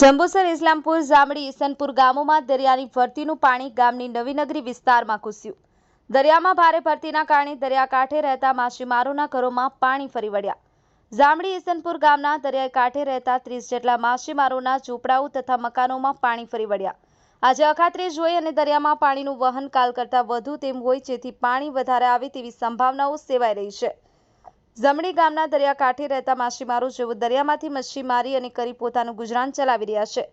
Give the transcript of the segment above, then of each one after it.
જંબુસર ઇસ્લામપુર જામડી ઈસનપુર ગામોમાં દરિયાની ભરતીનું પાણી ગામની નવીનગરી વિસ્તારમાં ઘૂસ્યું. દરિયામાં ભારે ભરતીના કારણે દરિયાકાંઠે રહેતા માછીમારોના ઘરોમાં પાણી ફરી વળ્યા. જામડી ઈસનપુર ગામના દરિયાઈ કાંઠે રહેતા ત્રીસ જેટલા માછીમારોના ઝૂંપડાઓ તથા મકાનોમાં પાણી ફરી વળ્યા. આજે અખાત્રીજ હોય અને દરિયામાં પાણીનું વહન કાલ કરતાં વધુ તેમ હોય જેથી પાણી વધારે આવે તેવી સંભાવનાઓ સેવાઈ રહી છે. જમણી ગામના દરિયાકાંઠે રહેતા માછીમારો જેઓ દરિયામાંથી મચ્છી મારી અને કરી પોતાનું ગુજરાન ચલાવી રહ્યા છે.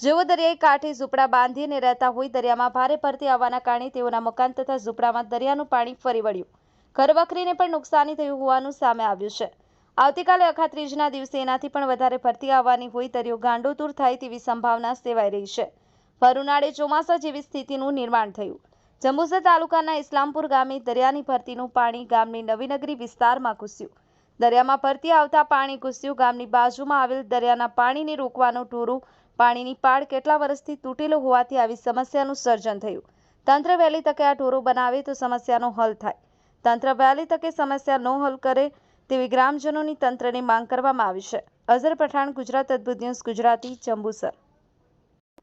જેઓ દરિયાઈ કાંઠે ઝૂંપડા બાંધીને રહેતા હોય દરિયામાં ભારે ભરતી આવવાના કારણે તેઓના મકાન તથા ઝૂંપડામાં દરિયાનું પાણી ફરી વળ્યું. ઘર વખરીને પણ નુકસાની થયું હોવાનું સામે આવ્યું છે. આવતીકાલે અખાત્રીજના દિવસે એનાથી પણ વધારે ભરતી આવવાની હોય દરિયો ગાંડોતૂર થાય તેવી સંભાવના સેવાઈ રહી છે. ફરુનાળે ચોમાસા જેવી સ્થિતિનું નિર્માણ થયું. જંબુસર તાલુકાના ઇસ્લામપુર ગામે દરિયાની ભરતીનું પાણી ગામની નવીનગરી વિસ્તારમાં ઘૂસ્યું. દરિયામાં ભરતી આવતા પાણી ઘૂસ્યું. ગામની બાજુમાં આવેલ દરિયાના પાણીને રોકવાનું ટોરું પાણીની પાળ કેટલા વર્ષથી તૂટેલો હોવાથી આવી સમસ્યાનું સર્જન થયું. તંત્ર વહેલી તકે આ ટોરો બનાવે તો સમસ્યાનો હલ થાય. તંત્ર વહેલી તકે સમસ્યા ન હલ કરે તેવી ગ્રામજનોની તંત્રને માંગ કરવામાં આવી છે. અઝર પઠાણ, ગુજરાત અદ્ભુત ન્યૂઝ, ગુજરાતી, જંબુસર.